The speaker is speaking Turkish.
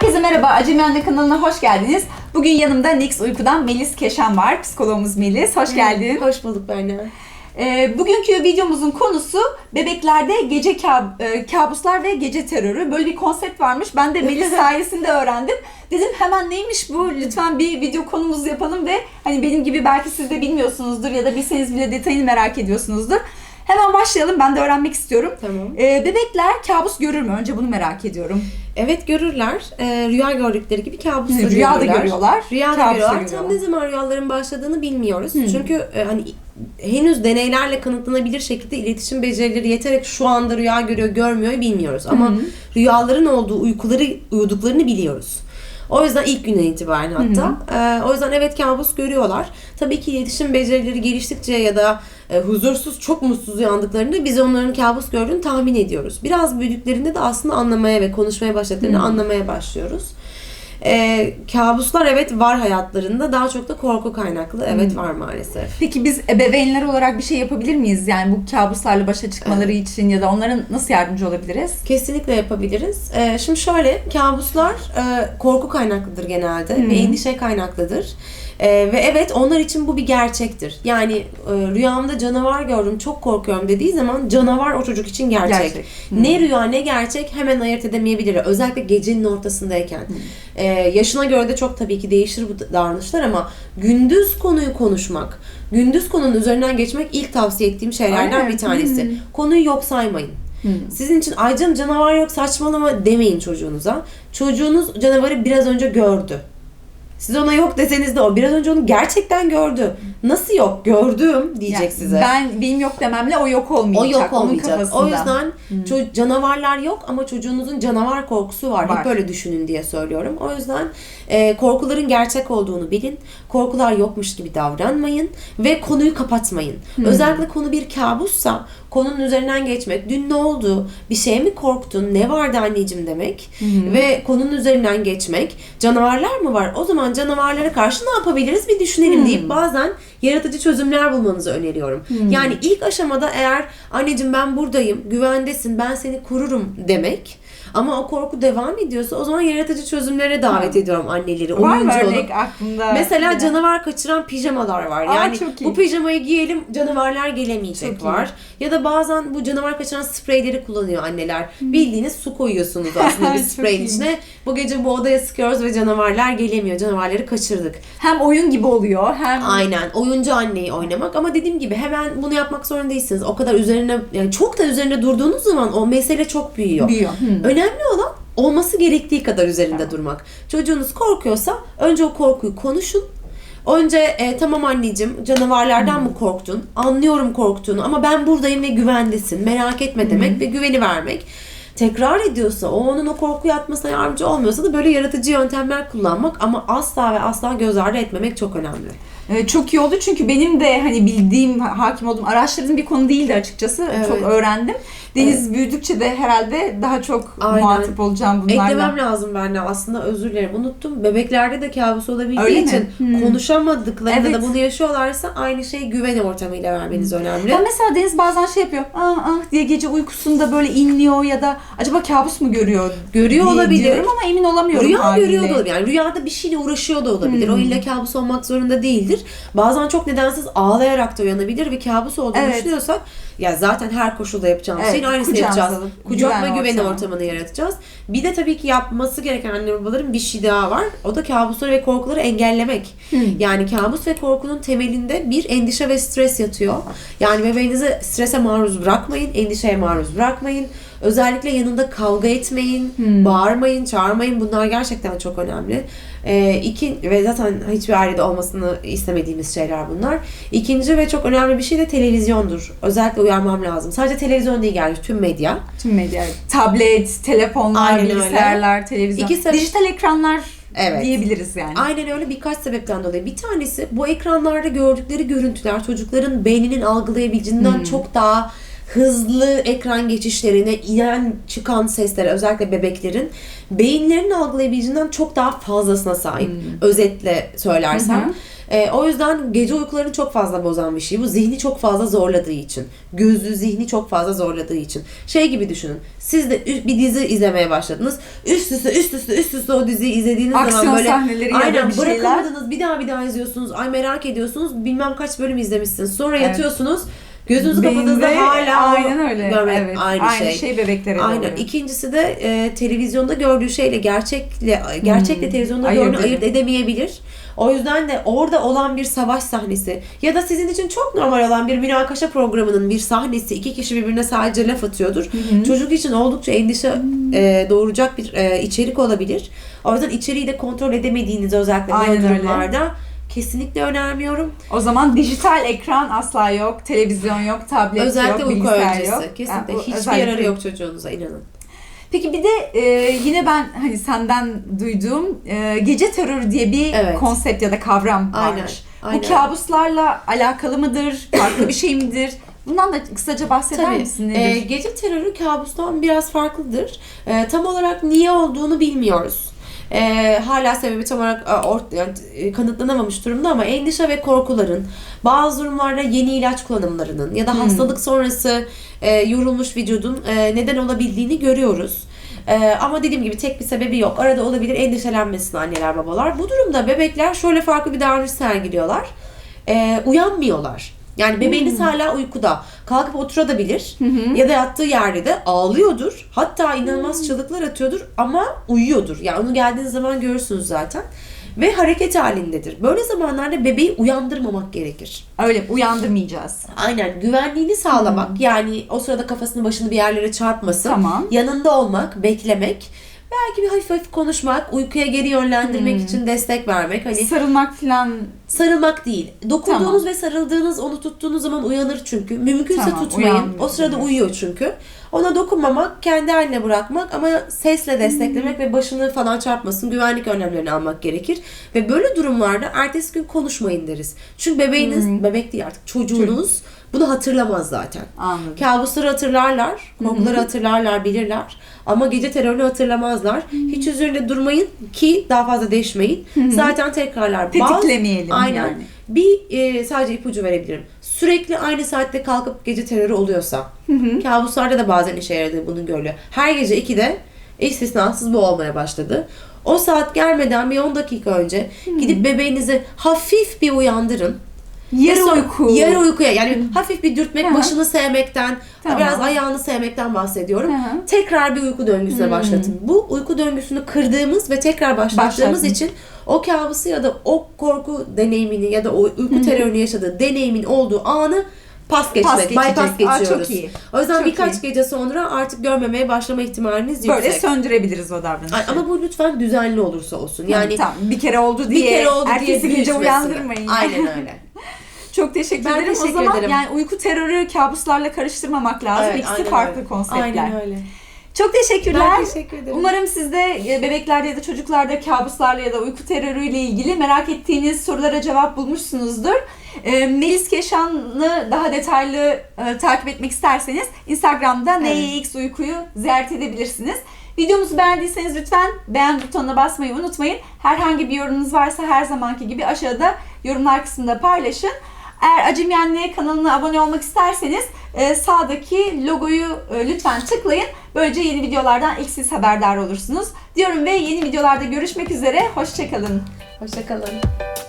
Herkese merhaba, Acemi Anne kanalına hoş geldiniz. Bugün yanımda Nix Uyku'dan Melis Keşan var, psikologumuz Melis. Hoş geldin. Hoş bulduk Berna. Ee, bugünkü videomuzun konusu bebeklerde gece kab- e, kabuslar ve gece terörü. Böyle bir konsept varmış. Ben de Melis sayesinde öğrendim. Dedim hemen neymiş bu? Lütfen bir video konumuz yapalım ve hani benim gibi belki siz de bilmiyorsunuzdur ya da bilseniz bile detayını merak ediyorsunuzdur. Hemen başlayalım. Ben de öğrenmek istiyorum. Tamam. Ee, bebekler kabus görür mü? Önce bunu merak ediyorum. Evet görürler. Ee, rüya gördükleri gibi kabusları Rüya da görüyorlar. Rüya da kabus da görüyorlar. görüyorlar. Tam ne zaman rüyaların başladığını bilmiyoruz. Çünkü e, hani henüz deneylerle kanıtlanabilir şekilde iletişim becerileri yeterek şu anda rüya görüyor görmüyor bilmiyoruz. Ama rüyaların olduğu uykuları uyuduklarını biliyoruz. O yüzden ilk günden itibaren hatta. Ee, o yüzden evet kabus görüyorlar. Tabii ki iletişim becerileri geliştikçe ya da e, huzursuz, çok mutsuz uyandıklarında biz onların kabus gördüğünü tahmin ediyoruz. Biraz büyüdüklerinde de aslında anlamaya ve konuşmaya başladıklarını anlamaya başlıyoruz. Ee, kabuslar evet var hayatlarında. Daha çok da korku kaynaklı. Evet var maalesef. Peki biz ebeveynler olarak bir şey yapabilir miyiz? Yani bu kabuslarla başa çıkmaları için ya da onların nasıl yardımcı olabiliriz? Kesinlikle yapabiliriz. Ee, şimdi şöyle, kabuslar e, korku kaynaklıdır genelde ve endişe kaynaklıdır. Ee, ve evet onlar için bu bir gerçektir. Yani e, rüyamda canavar gördüm, çok korkuyorum dediği zaman canavar o çocuk için gerçek. Gerçek. Ne rüya ne gerçek hemen ayırt edemeyebilir. Özellikle gecenin ortasındayken. Ee, yaşına göre de çok tabii ki değişir bu davranışlar ama gündüz konuyu konuşmak, gündüz konunun üzerinden geçmek ilk tavsiye ettiğim şeylerden Aynen. bir tanesi. Konuyu yok saymayın. Sizin için ay canım canavar yok saçmalama demeyin çocuğunuza. Çocuğunuz canavarı biraz önce gördü. Siz ona yok deseniz de o biraz önce onu gerçekten gördü. Nasıl yok? Gördüm diyecek Yani size. Ben benim yok dememle o yok o olmayacak. yok onun olmayacak. O yüzden ço- canavarlar yok ama çocuğunuzun canavar korkusu var. Var. Hep böyle düşünün diye söylüyorum. O yüzden e, korkuların gerçek olduğunu bilin. Korkular yokmuş gibi davranmayın ve konuyu kapatmayın. Özellikle konu bir kabussa konunun üzerinden geçmek. Dün ne oldu? Bir şeye mi korktun? Ne vardı anneciğim demek? Ve konunun üzerinden geçmek. Canavarlar mı var? O zaman canavarlara karşı ne yapabiliriz bir düşünelim deyip bazen yaratıcı çözümler bulmanızı öneriyorum. Yani ilk aşamada eğer anneciğim ben buradayım, güvendesin, ben seni korurum demek. Ama o korku devam ediyorsa o zaman yaratıcı çözümlere davet ediyorum anneleri. Var mı oyuncu olun. örnek aklında? Mesela Yine? canavar kaçıran pijamalar var. Aa, Yani çok iyi. bu pijamayı giyelim canavarlar gelemeyecek Çok iyi. var. Ya da bazen bu canavar kaçıran spreyleri kullanıyor anneler. Bildiğiniz su koyuyorsunuz aslında bir Çok spreyin iyiymiş. içine. Bu gece bu odaya sıkıyoruz ve canavarlar gelemiyor. Canavarları kaçırdık. Hem oyun gibi oluyor hem Aynen. Oyuncu anneyi oynamak ama dediğim gibi hemen bunu yapmak zorunda değilsiniz. O kadar üzerine yani çok da üzerine durduğunuz zaman o mesele çok büyüyor. büyüyor. Hı. Önemli olan olması gerektiği kadar üzerinde durmak. Çocuğunuz korkuyorsa önce o korkuyu konuşun. Önce e, tamam anneciğim canavarlardan mı korktun? Anlıyorum korktuğunu ama ben buradayım ve güvendesin. Merak etme demek ve güveni vermek. Tekrar ediyorsa, o onun o korkuyu atmasına yardımcı olmuyorsa da böyle yaratıcı yöntemler kullanmak ama asla ve asla göz ardı etmemek çok önemli. Ee, Çok iyi oldu çünkü benim de hani bildiğim, hakim olduğum, araştırdığım bir konu değildi açıkçası. Evet. Çok öğrendim. Deniz büyüdükçe de herhalde daha çok Aynen. muhatap olacağım bunlarla. Eklemem lazım ben de aslında özür dilerim unuttum. Bebeklerde de kabus olabildiği Öyle için Hmm. konuşamadıklarında Evet. da bunu yaşıyorlarsa aynı şeyi güven ortamıyla vermeniz önemli. Ya mesela Deniz bazen şey yapıyor. Ah ah diye gece uykusunda böyle inliyor ya da acaba kabus mu görüyor? Görüyor olabilir. ama emin olamıyorum Rüya haliyle. görüyor da olabilir. Yani rüyada bir şeyle uğraşıyor da olabilir. Hmm. O illa kabus olmak zorunda değildir. Bazen çok nedensiz ağlayarak da uyanabilir ve kabus olduğunu Evet. düşünüyorsak ya zaten her koşulda yapacağımız Evet, şeyin aynısını yapacağız. alıp Kucak ve güven güven ortamı. ortamını yaratacağız. Bir de tabii ki yapması gereken anne babaların bir şey daha var. O da kabusları ve korkuları engellemek. Yani kabus ve korkunun temelinde bir endişe ve stres yatıyor. Yani bebeğinizi strese maruz bırakmayın, endişeye maruz bırakmayın. Özellikle yanında kavga etmeyin, bağırmayın, çağırmayın. Bunlar gerçekten çok önemli. Ee, iki, ve zaten hiçbir ailede olmasını istemediğimiz şeyler bunlar. İkinci ve çok önemli bir şey de televizyondur. Özellikle uyarmam lazım. Sadece televizyon değil yani tüm medya. Tüm medya. Tablet, telefonlar, Aynen öyle. bilgisayarlar, televizyon. İki sebep- Dijital ekranlar Evet. diyebiliriz yani. Aynen öyle birkaç sebepten dolayı. Bir tanesi bu ekranlarda gördükleri görüntüler çocukların beyninin algılayabileceğinden çok daha hızlı ekran geçişlerine inen çıkan seslere özellikle bebeklerin beyinlerinin algılayabileceğinden çok daha fazlasına sahip. Özetle söylersem. E, o yüzden gece uykularını çok fazla bozan bir şey. Bu zihni çok fazla zorladığı için. Gözlü zihni çok fazla zorladığı için. Şey gibi düşünün. Siz de bir dizi izlemeye başladınız. Üst üste üst üste üst üste o diziyi izlediğiniz Aksiyon zaman böyle sahneleri aynen bir bırakamadınız. Bir daha bir daha izliyorsunuz. Ay merak ediyorsunuz. Bilmem kaç bölüm izlemişsiniz. Sonra Evet. yatıyorsunuz. Gözünüzü kapadığınızda Beyinde hala o aynen öyle. görme- evet. aynı, şey. bebeklere de Aynen. oluyor. İkincisi de e, televizyonda gördüğü şeyle gerçekle gerçekle Hmm. televizyonda Ayırt gördüğünü ayırt edemeyebilir. O yüzden de orada olan bir savaş sahnesi ya da sizin için çok normal olan bir münakaşa programının bir sahnesi iki kişi birbirine sadece laf atıyordur. Çocuk için oldukça endişe e, doğuracak bir e, içerik olabilir. O yüzden içeriği de kontrol edemediğiniz özellikle Aynen böyle öyle. Kesinlikle önermiyorum. O zaman dijital ekran asla yok, televizyon yok, tablet özellikle yok, bilgisayar öncesi. yok. Kesinlikle Yani hiçbir özellikle- yararı yok çocuğunuza inanın. Peki bir de e, yine ben hani senden duyduğum e, gece terörü diye bir Evet. konsept ya da kavram Aynen, varmış. aynen. Bu kabuslarla alakalı mıdır? Farklı bir şey midir? Bundan da kısaca bahseder Tabii. misin? Nedir? Ee, gece terörü kabustan biraz farklıdır. Ee, tam olarak niye olduğunu bilmiyoruz. Ee, hala sebebi tam olarak e, ort- yani, e, kanıtlanamamış durumda ama endişe ve korkuların bazı durumlarda yeni ilaç kullanımlarının ya da Hmm. hastalık sonrası e, yorulmuş vücudun e, neden olabildiğini görüyoruz. E, ama dediğim gibi tek bir sebebi yok. Arada olabilir endişelenmesin anneler babalar. Bu durumda bebekler şöyle farklı bir davranış sergiliyorlar. E, uyanmıyorlar. Yani bebeğiniz Hmm. hala uykuda. Kalkıp oturabilir ya da yattığı yerde de ağlıyordur. Hatta Hmm. inanılmaz çığlıklar atıyordur ama uyuyordur. Yani onu geldiğiniz zaman görürsünüz zaten. Ve hareket halindedir. Böyle zamanlarda bebeği uyandırmamak gerekir. Öyle uyandırmayacağız. Aynen güvenliğini sağlamak yani o sırada kafasını başını bir yerlere çarpmasın. Tamam. Yanında olmak, beklemek. Belki bir hafif hafif konuşmak, uykuya geri yönlendirmek Hmm. için destek vermek. Hani Sarılmak falan sarılmak değil. Dokunduğunuz Tamam. ve sarıldığınız onu tuttuğunuz zaman uyanır çünkü. Mümkünse Tamam, tutmayın. uyanmıyor O sırada uyuyor çünkü. Ona dokunmamak, kendi haline bırakmak ama sesle desteklemek ve başını falan çarpmasın. Güvenlik önlemlerini almak gerekir. Ve böyle durumlarda ertesi gün konuşmayın deriz. Çünkü bebeğiniz, bebek değil artık çocuğunuz bunu hatırlamaz zaten. anladım. Kabusları hatırlarlar, korkuları hatırlarlar, bilirler. Ama gece terörünü hatırlamazlar. Hiç üzerinde durmayın ki daha fazla değişmeyin. Zaten tekrarlar. Tetiklemeyelim Aynen. yani. Bir e, sadece ipucu verebilirim. Sürekli aynı saatte kalkıp gece terörü oluyorsa, kabuslarda da bazen işe yaradığı bunun görülüyor. Her gece 2'de istisnasız bu olmaya başladı. O saat gelmeden bir 10 dakika önce gidip bebeğinizi hafif bir uyandırın. Yarı uyku. Yarı uykuya yani hafif bir dürtmek, Hı hı. başını sevmekten, Tamam. biraz ayağını sevmekten bahsediyorum. Hı hı. Tekrar bir uyku döngüsüne başlatın. Bu uyku döngüsünü kırdığımız ve tekrar başlattığımız için o kabusu ya da o korku deneyimini ya da o uyku terörünü yaşadığı deneyimin olduğu anı pas geçmek, Pas geçecek. bypass Aa, geçiyoruz. çok iyi. O yüzden Çok birkaç iyi. gece sonra artık görmemeye başlama ihtimaliniz Böyle yüksek. söndürebiliriz o davranışı. Ay, Ama bu lütfen düzenli olursa olsun. Yani tamam, bir kere oldu bir diye kere oldu diye ertesi gece büyütmesin. uyandırmayın. Aynen öyle. Çok teşekkür Ben ederim. teşekkür o zaman ederim. yani uyku terörü kabuslarla karıştırmamak lazım. Evet, İkisi farklı öyle. konseptler. Aynen öyle. Çok teşekkürler. Ben teşekkür ederim. Umarım siz de bebeklerde ya da çocuklarda kabuslarla ya da uyku terörüyle ilgili merak ettiğiniz sorulara cevap bulmuşsunuzdur. E, Melis Keşan'ı daha detaylı e, takip etmek isterseniz Instagram'da Evet. NYX Uyku'yu ziyaret edebilirsiniz. Videomuzu beğendiyseniz lütfen beğen butonuna basmayı unutmayın. Herhangi bir yorumunuz varsa her zamanki gibi aşağıda yorumlar kısmında paylaşın. Eğer Acım Yenli'ye kanalına abone olmak isterseniz e, sağdaki logoyu e, lütfen tıklayın. Böylece yeni videolardan ilk siz haberdar olursunuz. Diyorum ve yeni videolarda görüşmek üzere. Hoşçakalın. Hoşçakalın.